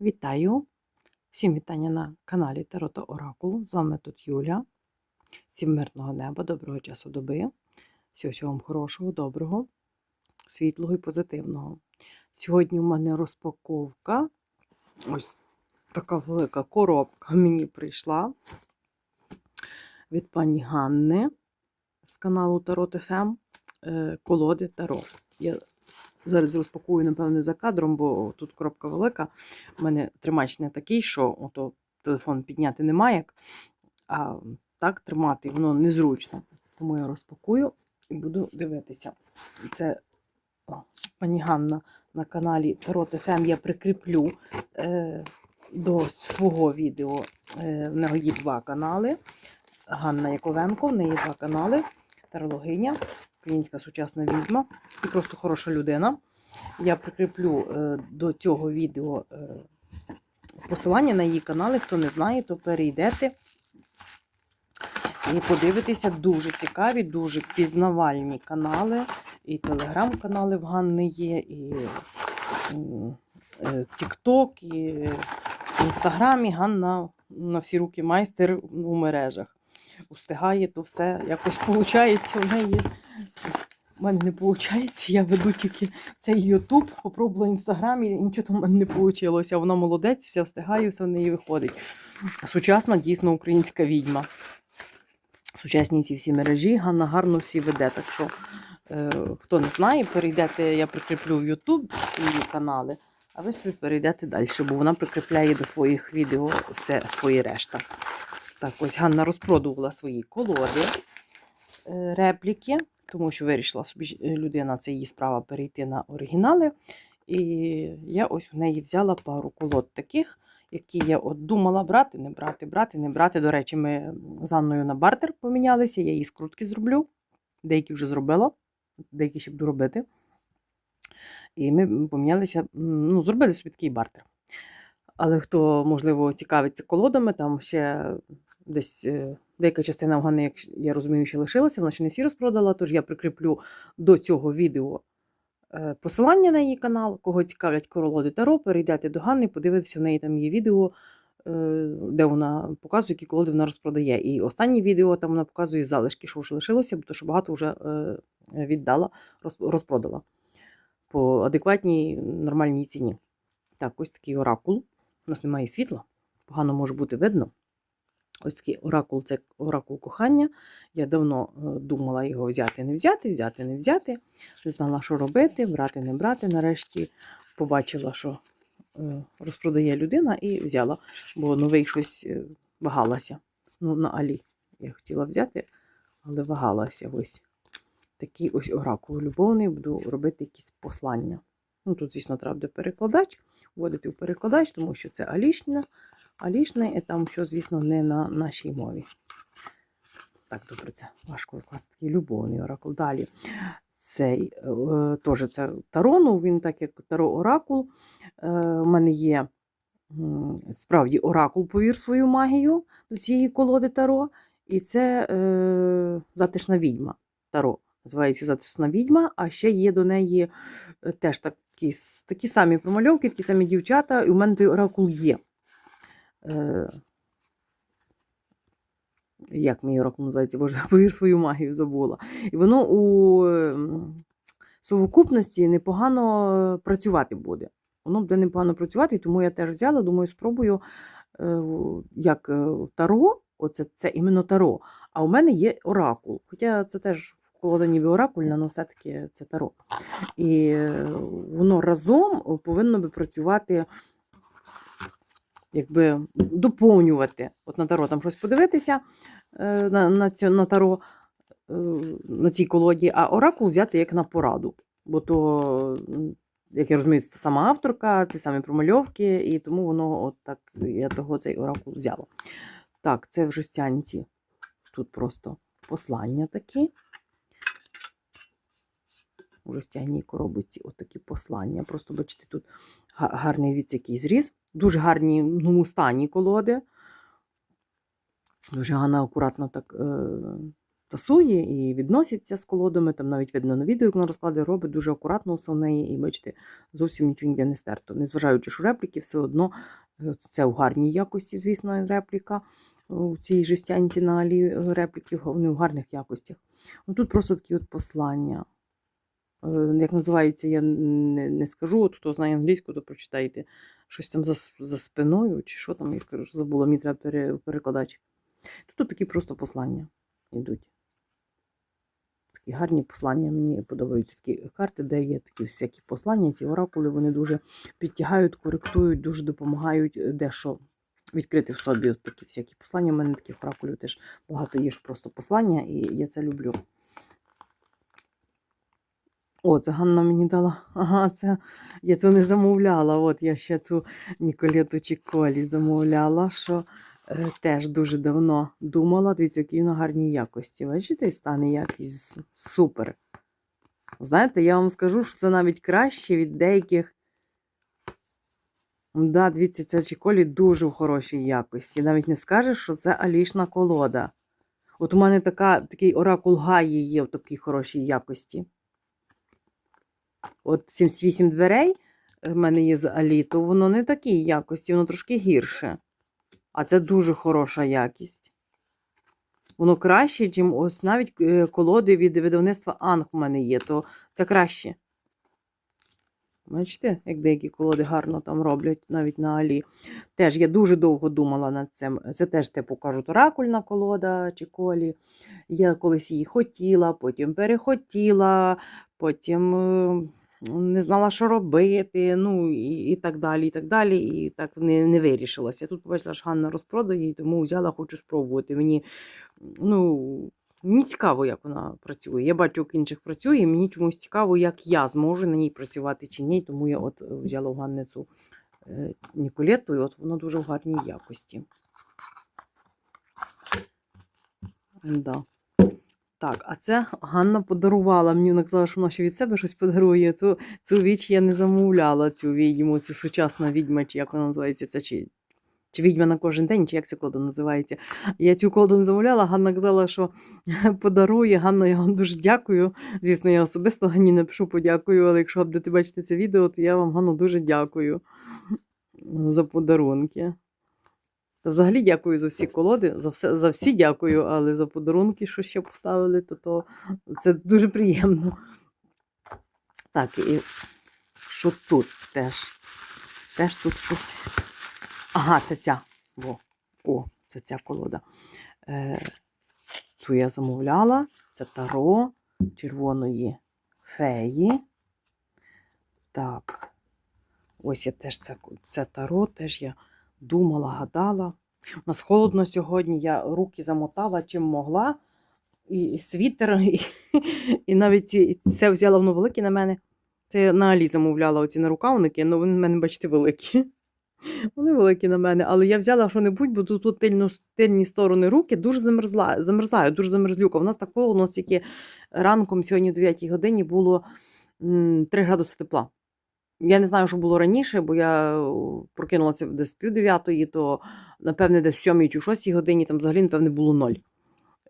Вітаю! Всім вітання на каналі Таро та Оракул. З вами тут Юля. Всім мирного неба, доброго часу доби. Всього вам хорошого, доброго, світлого і позитивного. Сьогодні у мене розпаковка. Ось така велика коробка мені прийшла від пані Ганни з каналу Таро ТФМ. е, Колоди Таро. Я зараз розпакую, напевне, за кадром, бо тут коробка велика. У мене тримач не такий, що ото телефон підняти немає, як, а так тримати воно незручно. Тому я розпакую і буду дивитися. Це о, пані Ганна на каналі Тарот ФМ я прикріплю е, до свого відео. Е, в нього є два канали. Ганна Яковенко, в неї два канали. Тарологиня, українська сучасна відьма і просто хороша людина. Я прикріплю е, до цього відео е, посилання на її канали. Хто не знає, то перейдете і подивитеся дуже цікаві, дуже пізнавальні канали. І телеграм-канали в Ганни є, і Тікток, і в Інстаграмі Ганна на всі руки майстер у мережах. Устигає, то все якось виходить в неї. У мене не виходить, я веду тільки цей Ютуб, попробувала Інстаграм, і нічого в мене не вийшло. Вона молодець, все встигає, все в неї виходить. Сучасна, дійсно, українська відьма. Сучасні ці всі мережі, Ганна гарно всі веде. Так що, е, хто не знає, перейдете, я прикріплю в Ютуб її канали, а ви собі перейдете далі, бо вона прикріпляє до своїх відео все свої решта. Так, ось Ганна розпродувала свої колоди, е, репліки тому що вирішила собі е, людина, це її справа перейти на оригінали. І я ось в неї взяла пару колод таких, які я от думала брати, не брати, брати, не брати. До речі, ми з Анною на бартер помінялися, я її скрутки зроблю. Деякі вже зробила, деякі ще буду робити. І ми помінялися, ну, зробили собі такий бартер. Але хто, можливо, цікавиться колодами, там ще десь е, деяка частина вгани, як я розумію, ще лишилася, вона ще не всі розпродала, тож я прикріплю до цього відео е, посилання на її канал. Кого цікавлять королоди Таро, перейдете до Ганни, подивитися, в неї там є відео, е, де вона показує, які колоди вона розпродає. І останнє відео там вона показує залишки, що вже лишилося, тому що багато вже віддала, розпродала по адекватній нормальній ціні. Так, ось такий оракул. У нас немає світла, погано може бути видно. Ось такий оракул це оракул кохання. Я давно е, думала його взяти, не взяти, взяти, не взяти. Не знала, що робити, брати, не брати. Нарешті побачила, що е, розпродає людина, і взяла, бо новий щось е, вагалася. Ну, на Алі я хотіла взяти, але вагалася. Ось такий ось оракул любовний, буду робити якісь послання. Ну, Тут, звісно, треба буде перекладач, вводити в перекладач, тому що це Алішня. Алішне, і там що, звісно, не на нашій мові. Так, добре, це важко викласти такий любовний оракул. Далі цей е, теж це тарону, він так як таро оракул. Е, У мене є справді оракул, повір свою магію до цієї колоди таро. І це е, затишна відьма таро. Називається затишна відьма, а ще є до неї е, теж такі такі самі промальовки, такі самі дівчата, і у мене той оракул є. Е, як мій рок називається, боже, повір свою магію забула. І воно у ем, совокупності непогано працювати буде. Воно буде непогано працювати, тому я теж взяла, думаю, спробую е, як е, таро, оце це іменно таро. А у мене є оракул. Хоча це теж колода ніби оракульна, але все-таки це таро. І воно разом повинно би працювати якби доповнювати. От на таро там щось подивитися е, на на, цю, на таро е, на цій колоді, а оракул взяти як на пораду. Бо то, як я розумію, це сама авторка, це самі промальовки, і тому воно от так, я того цей оракул взяла. Так, це в жестянці. Тут просто послання такі. У жестяній коробиці отакі послання. Просто бачите, тут гарний від який зріз. Дуже гарні ну, стані колоди. Дуже гарно, акуратно так е, тасує і відноситься з колодами. Там навіть видно на відео, як вона розкладає, робить дуже акуратно все в неї, і бачите, зовсім нічого ніде не стерто. Незважаючи, що репліки, все одно е, це в гарній якості, звісно, репліка. У цій жестянці на алі е, репліки, вони в гарних якостях. Ну, тут просто такі от послання. Е, Як називається, я не, не скажу. От хто знає англійську, то прочитайте. Щось там за, за спиною, чи що там, я кажу, забула, мені треба пере, перекладач. Тут такі просто послання йдуть. Такі гарні послання. Мені подобаються такі карти, де є такі всякі послання. Ці оракули вони дуже підтягають, коректують, дуже допомагають е, дещо відкрити в собі от такі всякі послання. У мене таких оракулів теж багато є, що просто послання, і я це люблю. О, це Ганна мені дала. Ага, це я це не замовляла. От я ще цю Ніколету Чіколі замовляла, що е, теж дуже давно думала. Дивіться, які на гарній якості. Бачите, стане якість супер. Знаєте, я вам скажу, що це навіть краще від деяких. Да, дивіться, ця Чіколі дуже в хорошій якості. Навіть не скажеш, що це алішна колода. От у мене така, такий оракул Гаї є в такій хорошій якості. От 78 дверей е, в мене є з Алі, то воно не такій якості, воно трошки гірше. А це дуже хороша якість. Воно краще, ніж ось навіть е, колоди від видавництва Анг у мене є, то це краще. Бачите, як деякі колоди гарно там роблять навіть на Алі. Теж я дуже довго думала над цим. Це теж, типу, кажуть, оракульна колода чи колі. Я колись її хотіла, потім перехотіла, потім е, не знала, що робити, ну і, і так далі. І так далі. І так не, не вирішилася. Тут побачила, що Ганна розпродає, тому взяла, хочу спробувати. Мені ну, мені цікаво, як вона працює. Я бачу, як інших працює, і мені чомусь цікаво, як я зможу на ній працювати чи ні. Тому я от взяла в Ганни цю е, Ніколету, і от вона дуже в гарній якості. Да. Так, а це Ганна подарувала. Мені вона казала, що вона ще від себе щось подарує. Цю, цю віч я не замовляла, цю відьму, цю сучасна відьма, чи як вона називається, це чи, чи відьма на кожен день, чи як ця кода називається. Я цю коду не замовляла, Ганна казала, що подарує. Ганна, я вам дуже дякую. Звісно, я особисто Ганні напишу подякую, але якщо будете бачити це відео, то я вам Ганну дуже дякую за подарунки. Взагалі дякую за всі колоди, за все, за всі дякую, але за подарунки, що ще поставили, то, то це дуже приємно. Так, і що тут теж? Теж тут щось. Ага, це ця. Во. О, це ця колода. Е, цю я замовляла. Це таро червоної феї. Так. Ось я теж це, це таро, теж я думала, гадала. У нас холодно сьогодні, я руки замотала чим могла. І, світер, і, і навіть це взяла воно велике на мене. Це я на Алі замовляла оці нарукавники, але вони в мене, бачите, великі. Вони великі на мене, але я взяла що-небудь, бо тут, тут тильно, тильні сторони руки дуже замерзла, замерзаю, дуже замерзлюка. У нас так холодно, у нас тільки ранком сьогодні о 9 годині було м, 3 градуси тепла. Я не знаю, що було раніше, бо я прокинулася десь пів дев'ятої, то напевне десь сьомій чи шостій годині там взагалі, напевне, було ноль.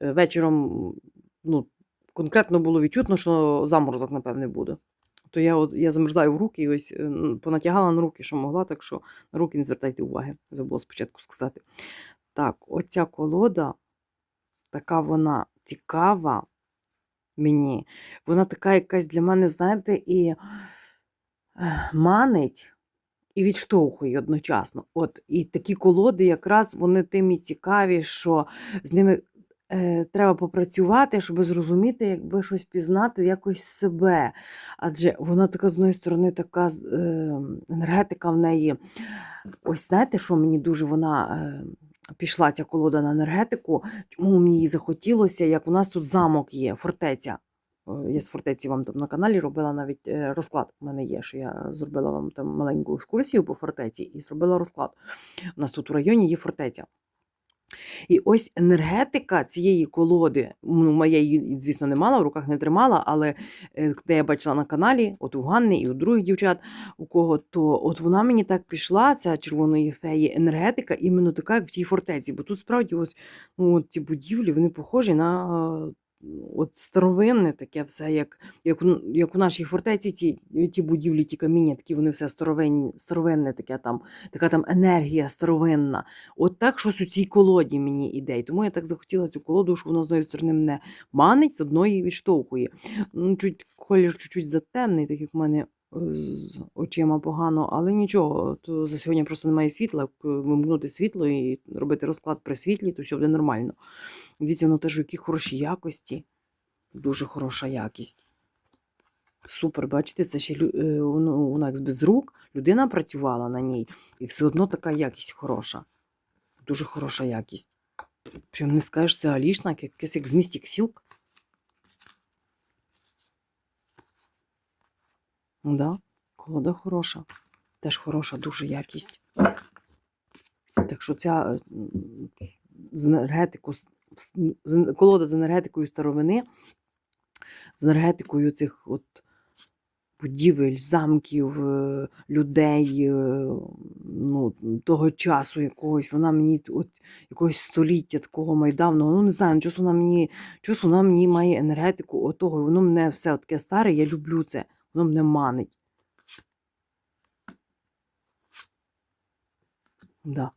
Е, Вечором ну, конкретно було відчутно, що заморозок, напевне, буде. То я от я замерзаю в руки і ось е, понатягала на руки, що могла, так що на руки не звертайте уваги. Забула спочатку сказати. Так, оця колода, така вона цікава мені. Вона така якась для мене, знаєте, і манить і відштовхує одночасно. От, і такі колоди, якраз вони тим і цікаві, що з ними треба попрацювати, щоб зрозуміти, якби щось пізнати якось себе. Адже вона така, з одної сторони, така е, енергетика в неї. Ось знаєте, що мені дуже вона. Е, Пішла ця колода на енергетику, чому мені її захотілося, як у нас тут замок є, фортеця. Е, Я з фортеці вам там на каналі робила навіть е, розклад. У мене є, що я зробила вам там маленьку екскурсію по фортеці і зробила розклад. У нас тут у районі є фортеця. І ось енергетика цієї колоди, ну, моя її, звісно, не мала, в руках не тримала, але де я бачила на каналі, от у Ганни і у других дівчат, у кого, то от вона мені так пішла, ця червоної феї, енергетика, іменно така, як в тій фортеці. Бо тут справді ось ну, от ці будівлі вони похожі на от старовинне таке все, як, як, як у нашій фортеці ті, ті будівлі, ті каміння, такі вони все старовинні, старовинне, таке там, така там енергія старовинна. От так щось у цій колоді мені іде. І тому я так захотіла цю колоду, що вона з одної сторони мене манить, з одної відштовхує. Ну, чуть колір чуть-чуть затемний, так як в мене е, з очима погано, але нічого, то за сьогодні просто немає світла. Вимкнути світло і робити розклад при світлі, то все буде нормально. Дивіться, воно теж які хороші якості. Дуже хороша якість. Супер, бачите, це ще лю- е, воно як без рук. Людина працювала на ній, і все одно така якість хороша. Дуже хороша якість. Прям не скажеш, це Алішна, якесь як з Mystic Silk. Да, колода хороша. Теж хороша дуже якість. Так що ця з енергетику, колода з енергетикою старовини, з енергетикою цих от будівель, замків, е, людей, е, ну, того часу якогось, вона мені от якогось століття такого майдавного, ну не знаю, ну, чогось вона мені, чогось вона мені має енергетику отого, і воно мене все таке старе, я люблю це, воно мене манить. Да.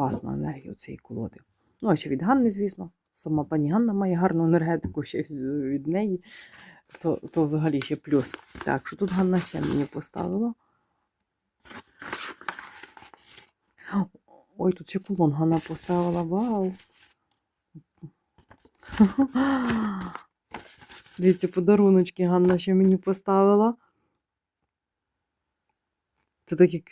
Класна енергія у цієї колоди. Ну, а ще від Ганни, звісно. Сама пані Ганна має гарну енергетику ще від неї. То, то взагалі ще плюс. Так, що тут Ганна ще мені поставила. Ой, тут ще кулон Ганна поставила. Вау! Дивіться, подаруночки Ганна ще мені поставила. Це так як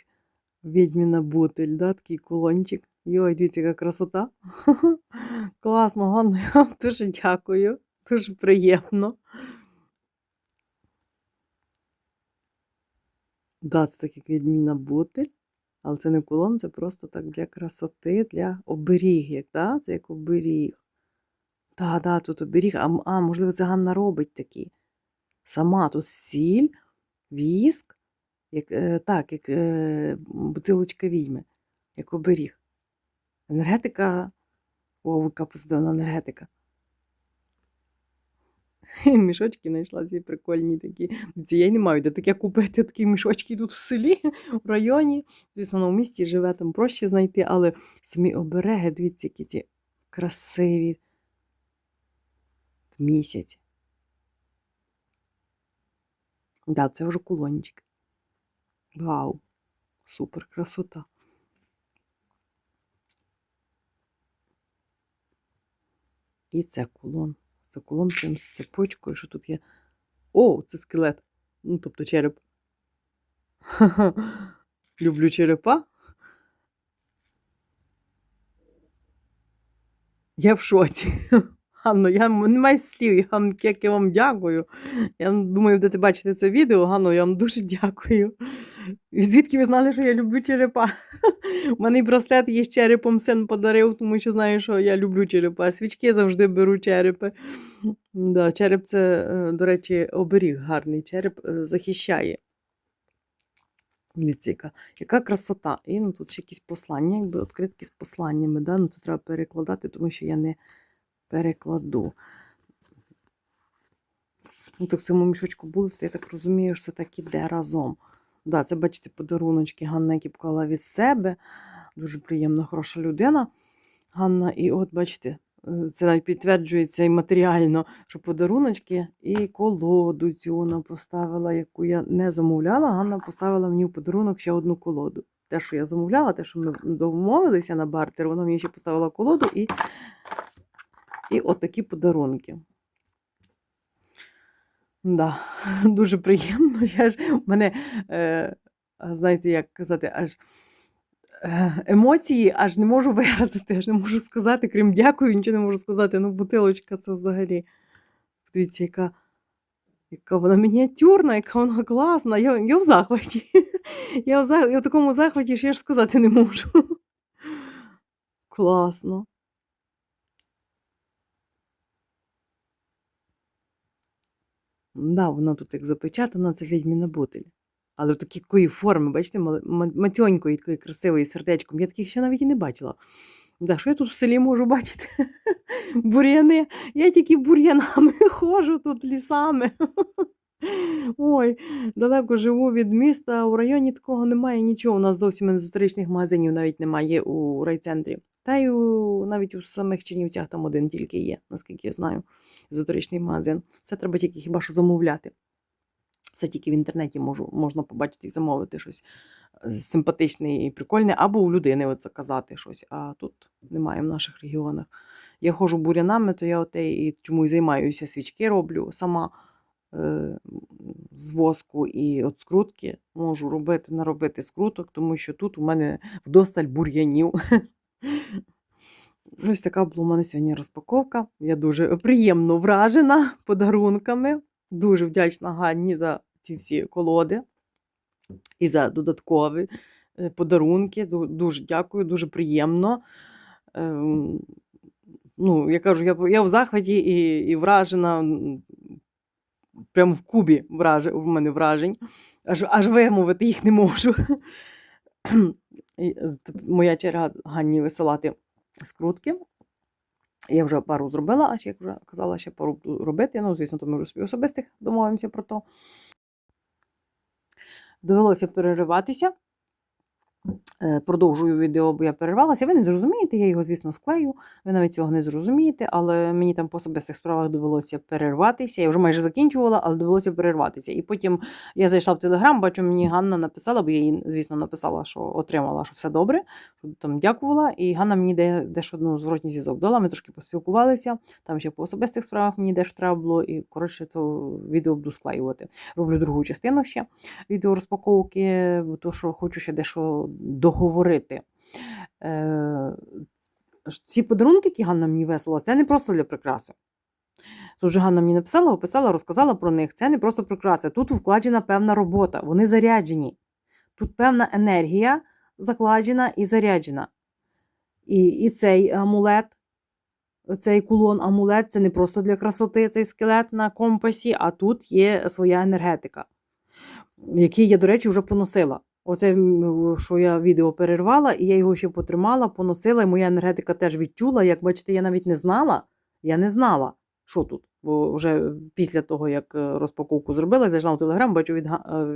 відьміна бутиль, да? такий кулончик. Йой, дивіться, яка красота. Класно, Ганна, я вам дуже дякую. Дуже приємно. Да, це так як відьміна бутиль. Але це не кулон, це просто так для красоти, для оберіг, як, да? це як оберіг. Так, да, тут оберіг. А, а, можливо, це Ганна робить такі. Сама тут сіль, віск, як, е, так, як е, бутилочка відьми, як оберіг. Енергетика. О, яка позитивна енергетика. Мішочки знайшла ці прикольні такі. Ці я не маю де таке купити, такі мішочки тут в селі, в районі. Звісно, в місті живе, там проще знайти, але самі обереги, дивіться, які ці красиві. Місяць. Да, це вже кулончик. Вау, супер красота. І це кулон. Це кулон прям з цепочкою, що тут є. О, це скелет. Ну, тобто череп. Люблю черепа. Я в шоці. Ганно, я м- немає слів, я як я вам дякую. Я думаю, будете бачити це відео. Ганно, я вам дуже дякую. Звідки ви знали, що я люблю черепа? У мене браслет є з черепом, син подарив, тому що знає, що я люблю черепа. Свічки завжди беру черепи. Да, череп це, е, до речі, оберіг гарний. Череп е, захищає. Яка, яка красота. І ну, тут ще якісь послання, якби відкритки з посланнями. Да? Ну, це треба перекладати, тому що я не перекладу. Ну, так в цьому мішочку були, я так розумію, що це так іде разом. Да, це, бачите, подаруночки Ганна, які поклала від себе. Дуже приємна, хороша людина. Ганна, і от бачите, е, це навіть підтверджується і матеріально, що подаруночки і колоду цю вона поставила, яку я не замовляла. Ганна поставила мені в подарунок ще одну колоду. Те, що я замовляла, те, що ми домовилися на бартер, вона мені ще поставила колоду і, і от такі подарунки. Да, дуже приємно. Я ж, мене, е, знаєте, як казати, аж е, емоції аж не можу виразити, аж не можу сказати, крім дякую, нічого не можу сказати. Ну, бутилочка це взагалі. Дивіться, яка, яка вона мініатюрна, яка вона класна. Я, я в захваті. Я в, я в такому захваті, що я ж сказати не можу. Класно. Да, вона тут як запечатана, це відьміна бутиль. Але в такої форми, бачите, матьонької, такої красивої сердечком. Я таких ще навіть і не бачила. Да, що я тут в селі можу бачити? Бур'яни. Я тільки бур'янами ходжу тут лісами. Ой, далеко живу від міста. У районі такого немає нічого. У нас зовсім езотеричних магазинів навіть немає у райцентрі. Та навіть у самих Чернівцях там один тільки є, наскільки я знаю, езотеричний магазин. Це треба тільки хіба що замовляти. Все тільки в інтернеті можу, можна побачити і замовити щось е, симпатичне і прикольне, або у людини от заказати щось. А тут немає в наших регіонах. Я ходжу бурянами, то я оте і чому і займаюся, свічки роблю сама е, з воску і от скрутки можу робити, наробити скруток, тому що тут у мене вдосталь бур'янів. Ось така була у мене сьогодні розпаковка. Я дуже приємно вражена подарунками. Дуже вдячна Ганні за ці всі колоди і за додаткові е, подарунки. Дуже дякую, дуже приємно. Ем, Ну, я кажу, я, я в захваті і, і вражена. Прямо в кубі враж, в мене вражень. Аж, аж вимовити їх не можу. З- Моя черга Ганні висилати скрутки. Я вже пару зробила, а як вже казала, ще пару буду робити. Ну, звісно, то ми вже собі особистих домовимося про то. Довелося перериватися. Е, Продовжую відео, бо я перервалася. Ви не зрозумієте, я його, звісно, склею. Ви навіть цього не зрозумієте, але мені там по особистих справах довелося перерватися. Я вже майже закінчувала, але довелося перерватися. І потім я зайшла в Телеграм, бачу, мені Ганна написала, бо я їй, звісно, написала, що отримала, що все добре. Там дякувала. І Ганна мені де, дещо ну, зворотній зв'язок дала. Ми трошки поспілкувалися. Там ще по особистих справах мені дещо треба було. І коротше, то відео буду склеювати. Роблю другу частину ще відео розпаковки, то що хочу ще дещо договорити. Е, ці подарунки, які Ганна мені веселила, це не просто для прикраси. Тут же Ганна мені написала, описала, розказала про них. Це не просто прикраси. Тут вкладена певна робота, вони заряджені. Тут певна енергія закладена і заряджена. І, і цей амулет, цей кулон амулет це не просто для красоти, цей скелет на компасі, а тут є своя енергетика, який я, до речі, вже поносила. Оце, що я відео перервала, і я його ще потримала, поносила, і моя енергетика теж відчула. Як бачите, я навіть не знала. Я не знала, що тут. Бо вже після того, як е, розпаковку зробила, зайшла в телеграм, бачу, від е,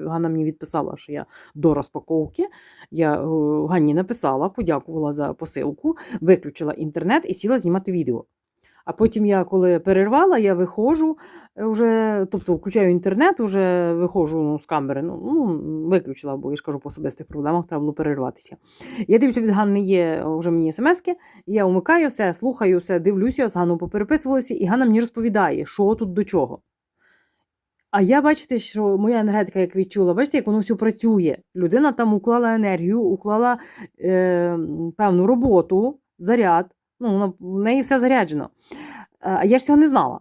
Ганна мені відписала, що я до розпаковки. Я е, Ганні написала, подякувала за посилку, виключила інтернет і сіла знімати відео. А потім я, коли перервала, я виходжу, е, вже, тобто включаю інтернет, вже виходжу ну, з камери. Ну, ну, виключила, бо я ж кажу, по особистих проблемах треба було перерватися. Я дивлюся, від Ганни є вже мені смски, я умикаю все, слухаю все, дивлюся, з Ганною попереписувалися, і Ганна мені розповідає, що тут до чого. А я бачите, що моя енергетика, як відчула, бачите, як воно все працює. Людина там уклала енергію, уклала е, певну роботу, заряд. Ну, в неї все заряджено. Е, А я ж цього не знала.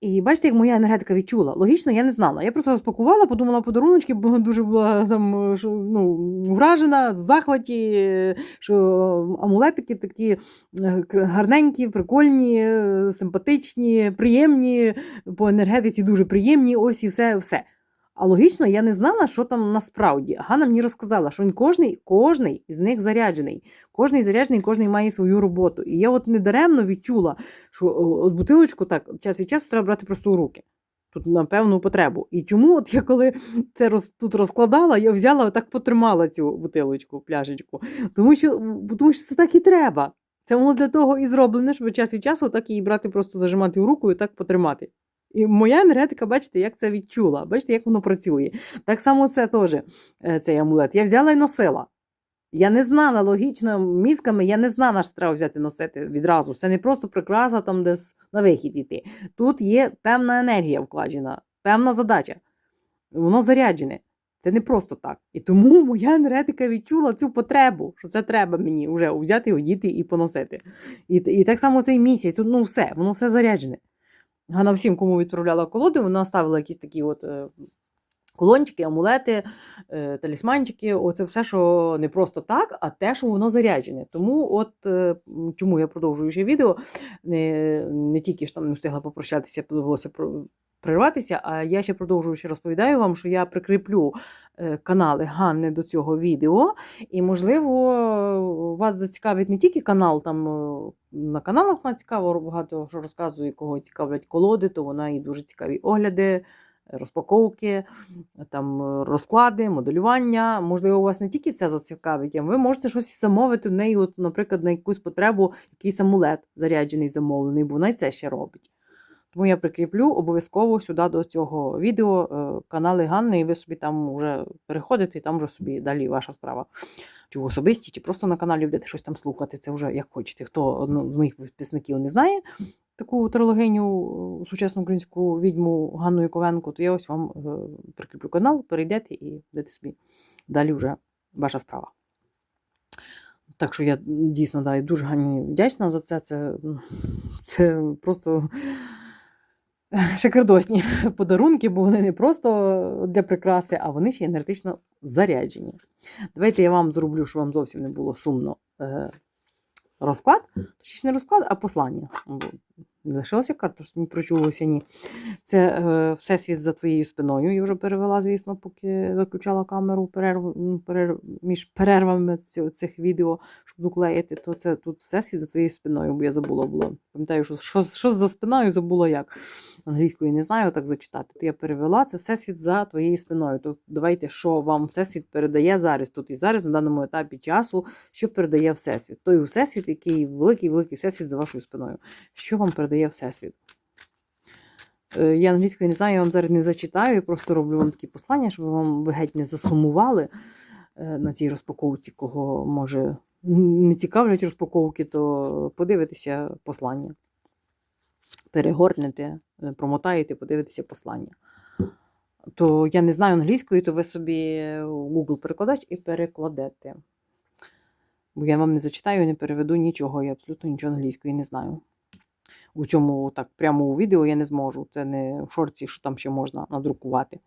І бачите, як моя енергетика відчула. Логічно, я не знала. Я просто розпакувала, подумала подаруночки, бо дуже була там е, що, ну, вражена, з захваті, е, що амулетики такі е, гарненькі, прикольні, е, симпатичні, приємні, по енергетиці дуже приємні. Ось і все. все. А логічно, я не знала, що там насправді. Ганна мені розказала, що він кожний, кожний із них заряджений. Кожний заряджений, кожний має свою роботу. І я от недаремно відчула, що от бутилочку так час від часу треба брати просто у руки. Тут на певну потребу. І чому, от я коли це роз, тут розкладала, я взяла отак потримала цю бутилочку, пляшечку. Тому що, тому що це так і треба. Це воно для того і зроблене, щоб час від часу так її брати, просто зажимати в руку і так потримати. І моя енергетика, бачите, як це відчула, бачите, як воно працює. Так само це теж е, цей амулет. Я взяла і носила. Я не знала логічно мізками, я не знала, що треба взяти носити відразу. Це не просто прикраса там десь на вихід йти. Тут є певна енергія вкладена, певна задача. Воно заряджене. Це не просто так. І тому моя енергетика відчула цю потребу, що це треба мені вже взяти, одіти і поносити. І, і так само цей місяць, тут ну все, воно все заряджене. Ганна всім, кому відправляла колоди, вона ставила якісь такі от е, колончики, амулети, е, талісманчики. Оце все, що не просто так, а те, що воно заряджене. Тому, от е, чому я продовжую ще відео, не, не тільки ж там не встигла попрощатися, довелося. Прерватися. А я ще продовжую розповідаю вам, що я прикріплю е, канали Ганни до цього відео. І, можливо, вас зацікавить не тільки канал, там е, на каналах вона цікаво, багато що розказує, кого цікавлять колоди, то вона і дуже цікаві огляди. Розпаковки, там розклади, моделювання. Можливо, вас не тільки це зацікавить, а ви можете щось замовити в неї, от, наприклад, на якусь потребу, якийсь амулет заряджений, замовлений, бо вона це ще робить. Тому я прикріплю обов'язково сюди до цього відео е, канали Ганни, і ви собі там вже переходите, і там вже собі далі ваша справа. Чи в особисті, чи просто на каналі будете щось там слухати. Це вже як хочете. Хто ну, з моїх підписників не знає таку трилогиню е, сучасну українську відьму Ганну Яковенко, то я ось вам е, прикріплю канал, перейдете і будете собі далі вже ваша справа. Так що я дійсно да, дуже Ганні вдячна за це. Це, це просто шикардосні подарунки, бо вони не просто для прикраси, а вони ще енергетично заряджені. Давайте я вам зроблю, щоб вам зовсім не було сумно е, розклад. Точніше, не розклад, а послання. Не лишилася карта, що не прочулося ні. Це е, всесвіт за твоєю спиною. Я вже перевела, звісно, поки виключала камеру перерв, перерв, між перервами цих відео, щоб доклеїти, то це тут всесвіт за твоєю спиною, бо я забула було. Пам'ятаю, що, що, що за спиною забула як. Англійською не знаю так зачитати. То я перевела це всесвіт за твоєю спиною. То давайте, що вам всесвіт передає зараз, тут і зараз, на даному етапі часу, що передає всесвіт. Той всесвіт, який великий, великий всесвіт за вашою спиною. Що вам передає всесвіт? Е, Я англійською не знаю, я вам зараз не зачитаю, я просто роблю вам такі послання, щоб вам ви геть не засумували е, на цій розпаковці, кого може не цікавлять розпаковки, то подивитися послання. Перегорнете, е, промотаєте, подивитися послання. То я не знаю англійської, то ви собі Google перекладач і перекладете. Бо я вам не зачитаю, не переведу нічого, я абсолютно нічого англійської не знаю. У цьому так прямо у відео я не зможу. Це не в шорці, що там ще можна надрукувати.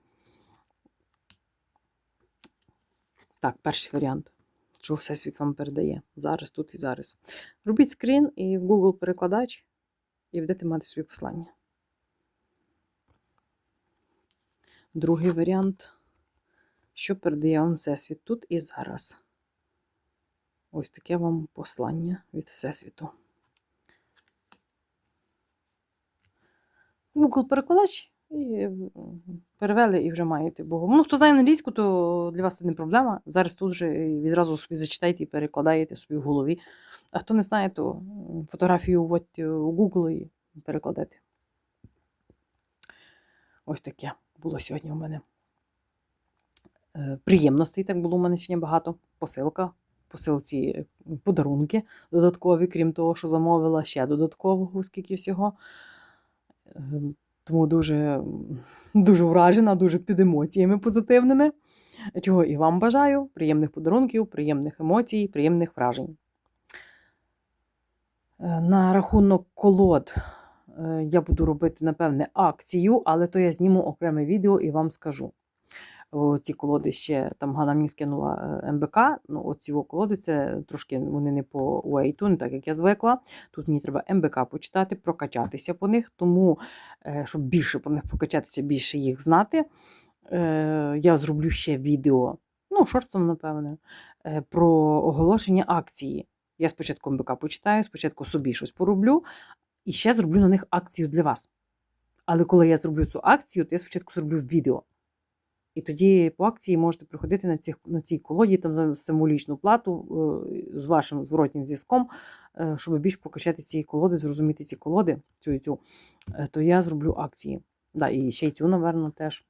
Так, перший варіант. Що Всесвіт вам передає. Зараз, тут і зараз. Робіть скрін і в Google перекладач, і будете мати собі послання. Другий варіант. Що передає вам Всесвіт тут і зараз. Ось таке вам послання від Всесвіту. Google перекладач і перевели і вже маєте Богу. Ну, хто знає англійську, то для вас це не проблема. Зараз тут же відразу собі зачитайте і перекладаєте собі в голові. А хто не знає, то фотографію вводьте у Google і перекладете. Ось таке було сьогодні у мене. Е, Приємностей так було у мене сьогодні багато. Посилка. Посилці подарунки додаткові, крім того, що замовила, ще додаткового, скільки всього. Е, Тому дуже, дуже вражена, дуже під емоціями позитивними. Чого і вам бажаю. Приємних подарунків, приємних емоцій, приємних вражень. Е, На рахунок колод е, я буду робити, напевне, акцію, але то я зніму окреме відео і вам скажу. Ці колоди ще там Ганна мені скинула е, МБК. Ну, оці колоди це трошки вони не по уейту, не так як я звикла. Тут мені треба МБК почитати, прокачатися по них, тому, е, щоб більше по них прокачатися, більше їх знати. е, Я зроблю ще відео, ну, шорцом, напевне, про оголошення акції. Я спочатку МБК почитаю, спочатку собі щось пороблю, і ще зроблю на них акцію для вас. Але коли я зроблю цю акцію, то я спочатку зроблю відео. І тоді по акції можете приходити на, цих, на цій колоді там за символічну плату е, з вашим зворотнім зв'язком, е, щоб більш прокачати ці колоди, зрозуміти ці колоди, цю і цю, е, то я зроблю акції. Да, і ще й цю, напевно, теж.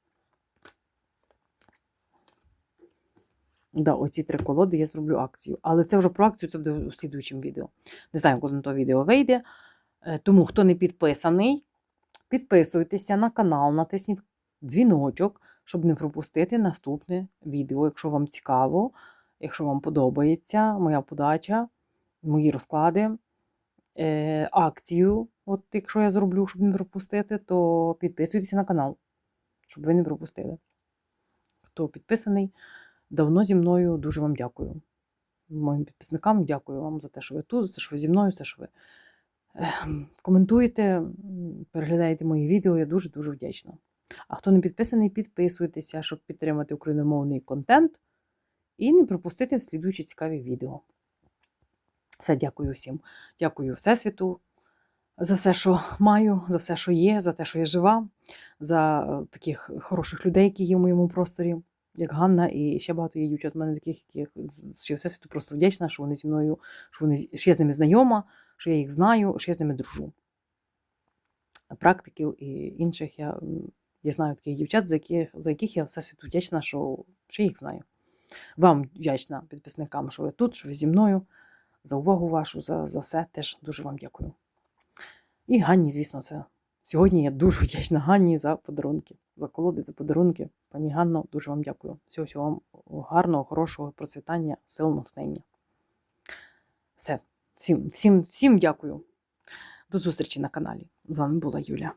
Да, оці три колоди я зроблю акцію. Але це вже про акцію, це буде у слідуючому відео. Не знаю, коли на то відео вийде. Тому, хто не підписаний, підписуйтеся на канал, натисніть дзвіночок, щоб не пропустити наступне відео. Якщо вам цікаво, якщо вам подобається моя подача, мої розклади, е, акцію, от якщо я зроблю, щоб не пропустити, то підписуйтеся на канал, щоб ви не пропустили. Хто підписаний, давно зі мною дуже вам дякую. Моїм підписникам дякую вам за те, що ви тут, за те, що ви зі мною, за те, що ви Коментуйте, переглядайте мої відео, я дуже-дуже вдячна. А хто не підписаний, підписуйтеся, щоб підтримати україномовний контент і не пропустити слідуючі цікаві відео. Все, дякую всім. Дякую Всесвіту за все, що маю, за все, що є, за те, що я жива, за е, таких хороших людей, які є в моєму просторі, як Ганна, і ще багато є дівчат в мене таких, яких я Всесвіту просто вдячна, що вони зі мною, що, вони, що я з ними знайома, що я їх знаю, що я з ними дружу. Практиків і інших я, я знаю таких дівчат, за яких, за яких я Всесвіту вдячна, що, що їх знаю. Вам вдячна підписникам, що ви тут, що ви зі мною, за увагу вашу, за, за все. Теж дуже вам дякую. І Ганні, звісно, це. Сьогодні я дуже вдячна Ганні за подарунки, за колоди, за подарунки. Пані Ганно, дуже вам дякую. Всього всього вам гарного, хорошого процвітання, сил натхнення. Все. Всім, всім, всім дякую. До зустрічі на каналі. З вами була Юля.